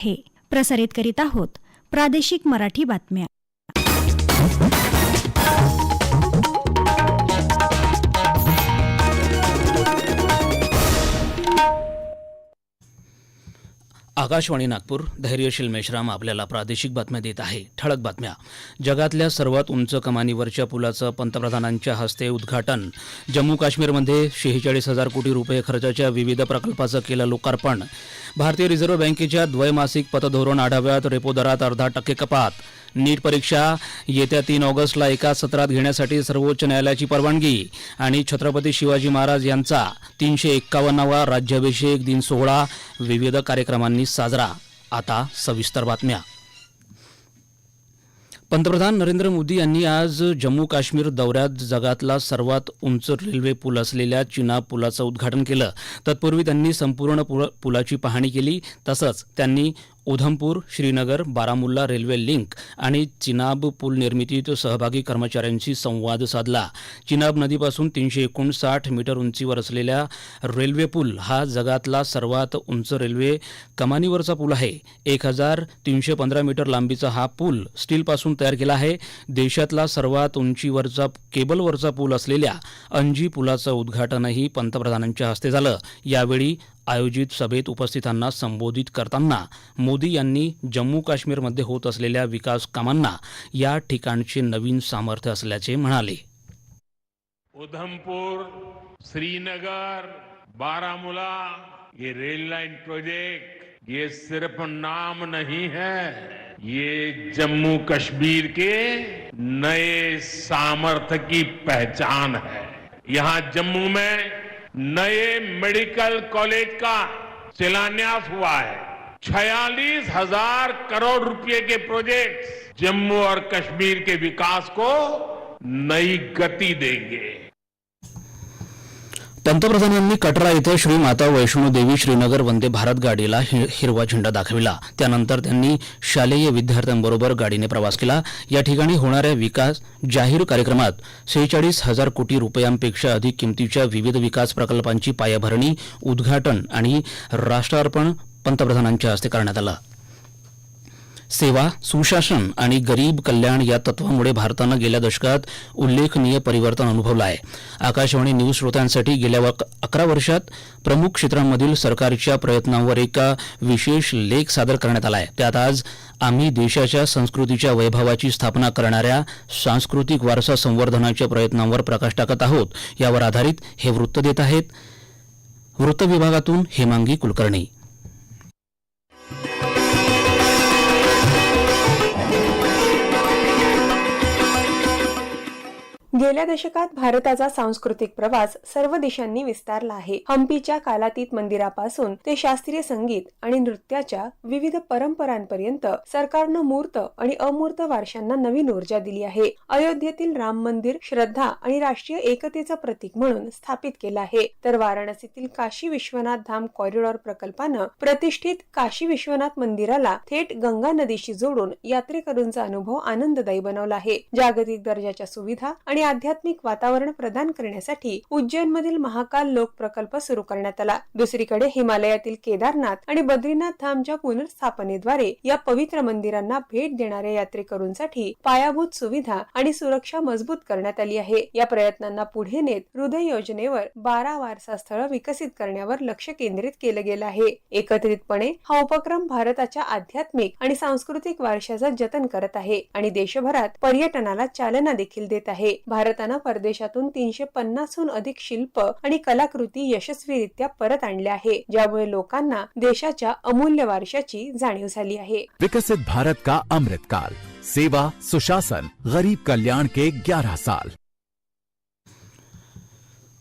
हे प्रसारित करीत आहोत प्रादेशिक मराठी बातम्या. आकाशवाणी नागपूर धैर्यशील मेश्राम आपल्याला प्रादेशिक बातम्या देत आहे. ठळक बातम्या. जगातल्या सर्वात उंच कमानीवरच्या पुलाचं पंतप्रधानांच्या हस्ते उद्घाटन. जम्मू काश्मीरमध्ये शेहेचाळीस हजार कोटी रुपये खर्चाच्या विविध प्रकल्पाचं केलं लोकार्पण. भारतीय रिझर्व्ह बँकेच्या द्वैमासिक पतधोरण आढाव्यात रेपो दरात अर्धा टक्के कपात. नीट परीक्षा येत्या तीन ऑगस्टला एका सत्रात घेण्यासाठी सर्वोच्च न्यायालयाची परवानगी. आणि छत्रपती शिवाजी महाराज यांचा तीनशे एक्कावन्नावा राज्याभिषेक दिन सोहळा विविध कार्यक्रमांनी साजरा. आता सविस्तर बातम्या. पंतप्रधान नरेंद्र मोदी यांनी आज जम्मू काश्मीर दौऱ्यात जगातला सर्वात उंच रेल्वे पूल असलेल्या चिना पुलाचं उद्घाटन केलं. तत्पूर्वी त्यांनी संपूर्ण पुलाची पाहणी केली. तसंच त्यांनी उधमपूर श्रीनगर बारामुल्ला रेल्वे लिंक आणि चिनाब पूल निर्मितीत सहभागी कर्मचाऱ्यांशी संवाद साधला. चिनाब नदीपासून तीनशे एकोणसाठ मीटर उंचीवर असलेल्या रेल्वे पूल हा जगातला सर्वात उंच रेल्वे कमानीवरचा पूल आहे. एक हजार तीनशे पंधरा मीटर लांबीचा हा पूल स्टीलपासून तयार केला आहे. देशातला सर्वात उंचीवरचा केबलवरचा पूल असलेल्या अंजी पुलाचं उद्घाटनही पंतप्रधानांच्या हस्ते झालं. यावेळी आयोजित सभेत उपस्थितांना संबोधित करताना मोदी यांनी जम्मू काश्मीरमध्ये होत असलेल्या विकास कामांना या ठिकाणचे नवीन सामर्थ्य असल्याचे म्हणाले. उधमपूर श्रीनगर बारामूला ये रेल लाइन प्रोजेक्ट ये सिर्फ नाम नहीं है ये जम्मू कश्मीर के नए सामर्थ्य की पहचान है। यहाँ जम्मू में नए मेडिकल कॉलेज का शिलान्यास हुआ है। छियालीस हजार करोड़ रुपए के प्रोजेक्ट जम्मू और कश्मीर के विकास को नई गति देंगे। पंतप्रधानांनी कटरा इथं श्री माता वैष्णोदेवी श्रीनगर वंदे भारत गाडीला हि- हिरवा झेंडा दाखविला. त्यानंतर त्यांनी शालेय विद्यार्थ्यांबरोबर गाडीने प्रवास केला. या ठिकाणी होणाऱ्या विकास जाहीर कार्यक्रमात सेहेचाळीस हजार कोटी रुपयांपेक्षा अधिक किमतीच्या विविध विकास प्रकल्पांची पायाभरणी उद्घाटन आणि राष्ट्रार्पण पंतप्रधानांच्या हस्ते करण्यात आलं. सेवा सुशासन आणि गरीब कल्याण या तत्वामुळे भारतानं गेल्या दशकात उल्लेखनीय परिवर्तन अनुभवलं आहे. आकाशवाणी न्यूज श्रोत्यांसाठी गेल्या अकरा वर्षात प्रमुख क्षेत्रांमधील सरकारच्या प्रयत्नांवर एका विशेष लेख सादर करण्यात आला आहे. त्यात आज आम्ही देशाच्या संस्कृतीच्या वैभवाची स्थापना करणाऱ्या सांस्कृतिक वारसा संवर्धनाच्या प्रयत्नांवर प्रकाश टाकत आहोत. यावर आधारित हे वृत्त देत आहेत वृत्त विभागातून हेमांगी कुलकर्णी. गेल्या दशकात भारताचा सांस्कृतिक प्रवास सर्व दिशांनी विस्तारला आहे. हम्पीच्या कालातीत मंदिरापासून ते शास्त्रीय संगीत आणि नृत्याच्या विविध परंपरांपर्यंत सरकारनं मूर्त आणि अमूर्त वारशांना नवीन ऊर्जा दिली आहे. अयोध्येतील राम मंदिर श्रद्धा आणि राष्ट्रीय एकतेचं प्रतीक म्हणून स्थापित केलं आहे. तर वाराणसीतील काशी विश्वनाथ धाम कॉरिडॉर प्रकल्पानं प्रतिष्ठित काशी विश्वनाथ मंदिराला थेट गंगा नदीशी जोडून यात्रेकरूंचा अनुभव आनंददायी बनवला आहे. जागतिक दर्जाच्या सुविधा आणि आध्यात्मिक वातावरण प्रदान करण्यासाठी उज्जैनमधील महाकाल लोक प्रकल्प सुरू करण्यात आला. दुसरीकडे हिमालयातील केदारनाथ आणि बद्रीनाथ धामच्या पुनर्स्थापनेद्वारे या पवित्र मंदिरांना भेट देणाऱ्या यात्रेकरूंसाठी पायाभूत सुविधा आणि सुरक्षा मजबूत करण्यात आली आहे. या प्रयत्नांना पुढे नेत हृदय योजनेवर बारा वारसा स्थळ विकसित करण्यावर लक्ष केंद्रित केलं गेलं आहे. एकत्रितपणे हा उपक्रम भारताच्या आध्यात्मिक आणि सांस्कृतिक वारशाचं जतन करत आहे आणि देशभरात पर्यटनाला चालना देखील देत आहे. भारतानं परदेशातून तीनशे पन्नासहून अधिक शिल्प आणि कलाकृती यशस्वीरित्या परत आणल्या आहे ज्यामुळे लोकांना देशाच्या अमूल्य वारशाची जाणीव झाली आहे. विकसित भारत का अमृत काल? सेवा सुशासन गरीब कल्याण के 11 साल.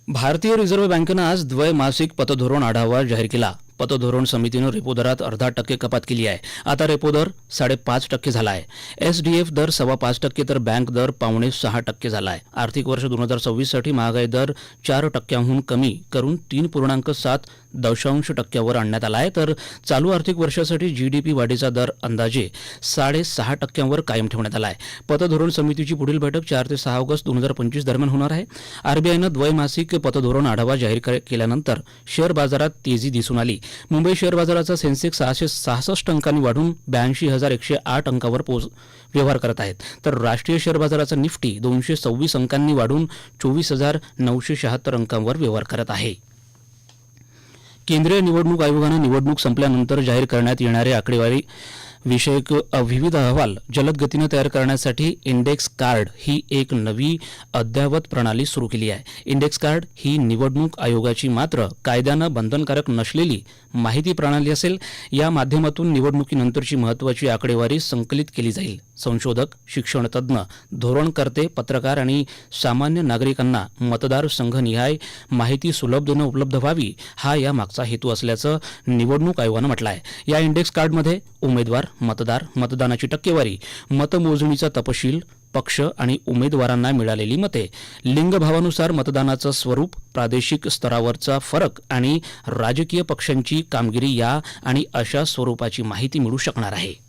भारतीय रिझर्व्ह बँकेनं आज द्वैमासिक पतधोरण आढावा जाहीर केला. पतधोरण समितीनं रेपो दरात अर्धा टक्के कपात केली आहे. आता रेपो दर साडेपाच टक्के झाला आहे. एसडीएफ दर सव्वा पाच टक्के तर बँक दर पावणे सहा टक्के झाला आहे. आर्थिक वर्ष दोन हजार सव्वीससाठी महागाई दर चार टक्क्यांहून कमी करून तीन पूर्णांक सात दशांश टक्क्यावर आणण्यात आला आहे. तर चालू आर्थिक वर्षासाठी जीडीपी वाढीचा दर अंदाजे साडेसहा टक्क्यांवर कायम ठेवण्यात आला आहे. पतधोरण समितीची पुढील बैठक चार ते सहा ऑगस्ट दोन हजार पंचवीस दरम्यान होणार आहे. आरबीआयनं द्वैमासिक पतधोरण आढावा जाहीर केल्यानंतर शेअर बाजारात तेजी दिसून आली. मुंबई शेअर बाजाराचा सेन्सेक्स सहाशे सहासष्ट अंकांनी वाढून ब्याऐंशी हजार एकशे आठ अंकावर पोच व्यवहार करत आहेत. तर राष्ट्रीय शेअर बाजाराचा निफ्टी दोनशे सव्वीस अंकांनी वाढून चोवीस हजार नऊशे शहात्तर अंकांवर व्यवहार करत आहे. केंद्रीय निवडणूक आयोगानं निवडणूक संपल्यानंतर जाहीर करण्यात येणारे आकडेवारी विषयक विविध अहवाल जलद गतीनं तयार करण्यासाठी इंडेक्स कार्ड ही एक नवी अद्ययावत प्रणाली सुरू केली आहे. इंडेक्स कार्ड ही निवडणूक आयोगाची मात्र कायद्यानं बंधनकारक नसलेली माहिती प्रणाली असेल. या माध्यमातून निवडणुकीनंतरची महत्त्वाची आकडेवारी संकलित केली जाईल. संशोधक शिक्षणतज्ज्ञ धोरणकर्ते पत्रकार आणि सामान्य नागरिकांना मतदार संघनिहाय माहिती सुलभतेनं उपलब्ध व्हावी हा या मागचा हेतू असल्याचं निवडणूक आयोगानं म्हटलं आहे या इंडेक्स कार्डमध्ये उमेदवार मतदार मतदानाची टक्केवारी मतमोजणीचा तपशील पक्ष आणि उमेदवारांना मिळालेली मते लिंगभावानुसार मतदानाचं स्वरूप प्रादेशिक स्तरावरचा फरक आणि राजकीय पक्षांची कामगिरी या आणि अशा स्वरूपाची माहिती मिळू शकणार आहे.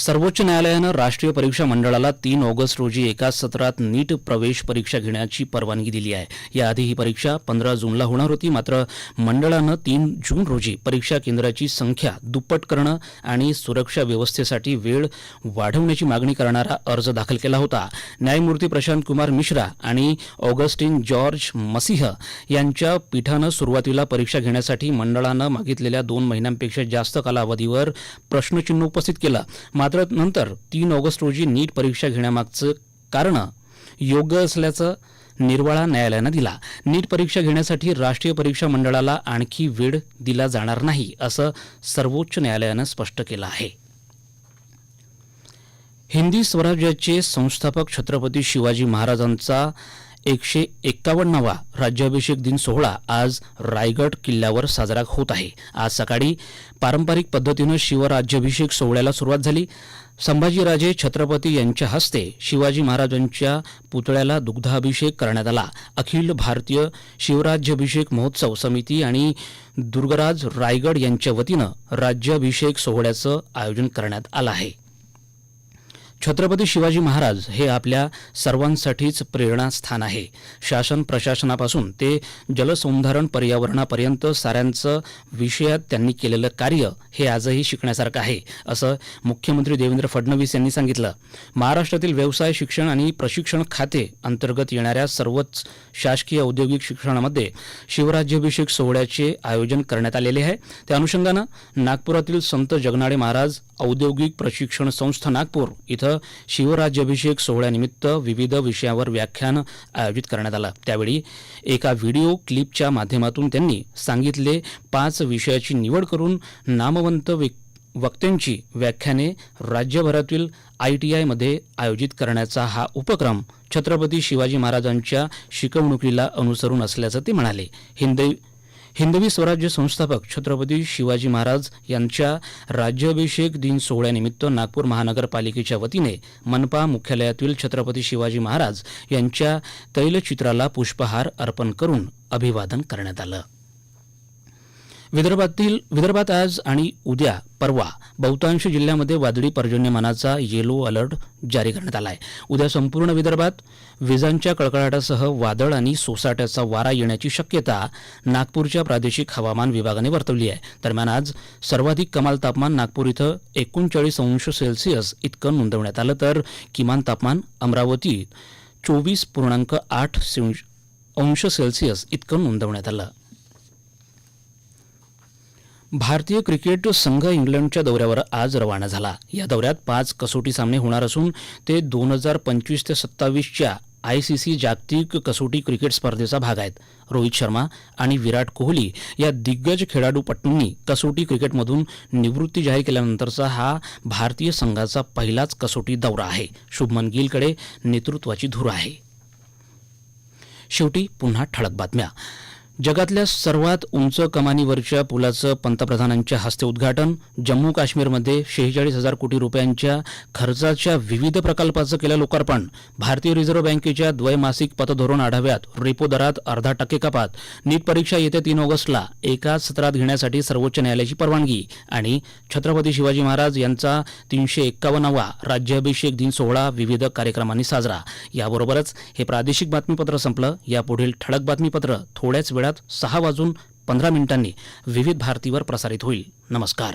सर्वोच्च न्यायालयानं राष्ट्रीय परीक्षा मंडळाला तीन ऑगस्ट रोजी एकाच सत्रात नीट प्रवेश परीक्षा घेण्याची परवानगी दिली आहे. याआधी ही परीक्षा पंधरा जूनला होणार होती मात्र मंडळानं तीन जून रोजी परीक्षा केंद्राची संख्या दुप्पट करणं आणि सुरक्षा व्यवस्थेसाठी वेळ वाढवण्याची मागणी करणारा अर्ज दाखल केला होता. न्यायमूर्ती प्रशांत कुमार मिश्रा आणि ऑगस्टिन जॉर्ज मसिह यांच्या पीठानं सुरुवातीला परीक्षा घेण्यासाठी मंडळानं मागितलेल्या दोन महिन्यांपेक्षा जास्त कालावधीवर प्रश्नचिन्ह उपस्थित केलं. मात्र नंतर तीन ऑगस्ट रोजी नीट परीक्षा घेण्यामागचं कारण योग्य असल्याचं निर्वाळा न्यायालयानं दिला. नीट परीक्षा घेण्यासाठी राष्ट्रीय परीक्षा मंडळाला आणखी वेळ दिला जाणार नाही असं सर्वोच्च न्यायालयानं स्पष्ट केलं आहे. हिंदी स्वराज्याचे संस्थापक छत्रपती शिवाजी महाराजांचा एकशे एक्कावन्नावा राज्याभिषेक दिन सोहळा आज रायगड किल्ल्यावर साजरा होत आहे. आज सकाळी पारंपरिक पद्धतीनं शिवराज्याभिषेक सोहळ्याला सुरुवात झाली. संभाजीराजे छत्रपती यांच्या हस्ते शिवाजी महाराजांच्या पुतळ्याला दुग्धाभिषेक करण्यात आला. अखिल भारतीय शिवराज्याभिषेक महोत्सव समिती आणि दुर्गराज रायगड यांच्या वतीनं राज्याभिषेक सोहळ्याचं आयोजन करण्यात आलं आहे. छत्रपती शिवाजी महाराज हे आपल्या सर्वांसाठीच प्रेरणास्थान आहे. शासन प्रशासनापासून ते जलसंधारण पर्यावरणापर्यंत साऱ्यांचं विषयात त्यांनी केलेलं कार्य हे आजही शिकण्यासारखं आहे असं मुख्यमंत्री देवेंद्र फडणवीस यांनी सांगितलं. महाराष्ट्रातील व्यवसाय शिक्षण आणि प्रशिक्षण खाते अंतर्गत येणाऱ्या सर्वच शासकीय औद्योगिक शिक्षणामध्ये शिवराज्याभिषेक सोहळ्याचे आयोजन करण्यात आलेले आहे. त्या अनुषंगानं नागपुरातील संत जगनाडे महाराज औद्योगिक प्रशिक्षण संस्था नागपूर इथं शिवराज्याभिषेक सोहळ्यानिमित्त विविध विषयावर व्याख्यान आयोजित करण्यात आलं. त्यावेळी एका व्हिडिओ क्लिपच्या माध्यमातून त्यांनी सांगितले पाच विषयाची निवड करून नामवंत व्यक् वक्त्यांची व्याख्याने राज्यभरातील आय टी आयमध्ये आयोजित करण्याचा हा उपक्रम छत्रपती शिवाजी महाराजांच्या शिकवणुकीला अनुसरून असल्याचं ते म्हणाले. हिंदी हिंदवी स्वराज्य संस्थापक छत्रपती शिवाजी महाराज यांच्या राज्याभिषेक दिन सोहळ्यानिमित्त नागपूर महानगरपालिकेच्या वतीने मनपा मुख्यालयातील छत्रपती शिवाजी महाराज यांच्या तैलचित्राला पुष्पहार अर्पण करून अभिवादन करण्यात आलं. विदर्भातील विदर्भात आज आणि उद्या परवा बहुतांश जिल्ह्यामध्ये वादळी पर्जन्यमानाचा येलो अलर्ट जारी करण्यात आला आहे उद्या संपूर्ण विदर्भात विजांच्या कडकडाटासह वादळ आणि सोसाट्याचा वारा येण्याची शक्यता नागपूरच्या प्रादेशिक हवामान विभागाने वर्तवली आहे. दरम्यान आज सर्वाधिक कमाल तापमान नागपूर इथं एकोणचाळीस अंश सेल्सिअस इतकं नोंदवण्यात आलं तर किमान तापमान अमरावती चोवीस पूर्णांक आठ सेंश- अंश सेल्सिअस इतकं नोंदवण्यात आलं. भारतीय क्रिकेट संघ इंग्लंडच्या दौऱ्यावर आज रवाना झाला. या दौऱ्यात पाच कसोटी सामने होणार असून ते दोन हजार पंचवीस ते सत्तावीसच्या आय सी सी जागतिक कसोटी क्रिकेट स्पर्धेचा भाग आहेत. रोहित शर्मा आणि विराट कोहली या दिग्गज खेळाडूपटूंनी कसोटी क्रिकेटमधून निवृत्ती जाहीर केल्यानंतरचा हा भारतीय संघाचा पहिलाच कसोटी दौरा आहे. शुभमन गिलकडे नेतृत्वाची धूर आहे. शेवटी पुन्हा ठळक बातम्या. जगातल्या सर्वात उंच कमानीवरच्या पुलाचं पंतप्रधानांच्या हस्ते उद्घाटन जम्मू काश्मीरमध्ये शेहेचाळीस हजार कोटी रुपयांच्या खर्चाच्या विविध प्रकल्पाचं केलं लोकार्पण भारतीय रिझर्व्ह बँकेच्या द्वैमासिक पतधोरण आढाव्यात रेपो दरात अर्धा टक्के कपात नीट परीक्षा येत्या तीन ऑगस्टला एकाच सत्रात घेण्यासाठी सर्वोच्च न्यायालयाची परवानगी आणि छत्रपती शिवाजी महाराज यांचा तीनशे एक्कावन्नावा राज्याभिषेक दिन सोहळा विविध कार्यक्रमांनी साजरा. याबरोबरच हे प्रादेशिक बातमीपत्र संपलं. यापुढील ठळक बातमीपत्र थोड्याच वेळात राज्यभरात सहा वाजून पंधरा मिनिटांनी विविध भारतीवर प्रसारित होईल. नमस्कार.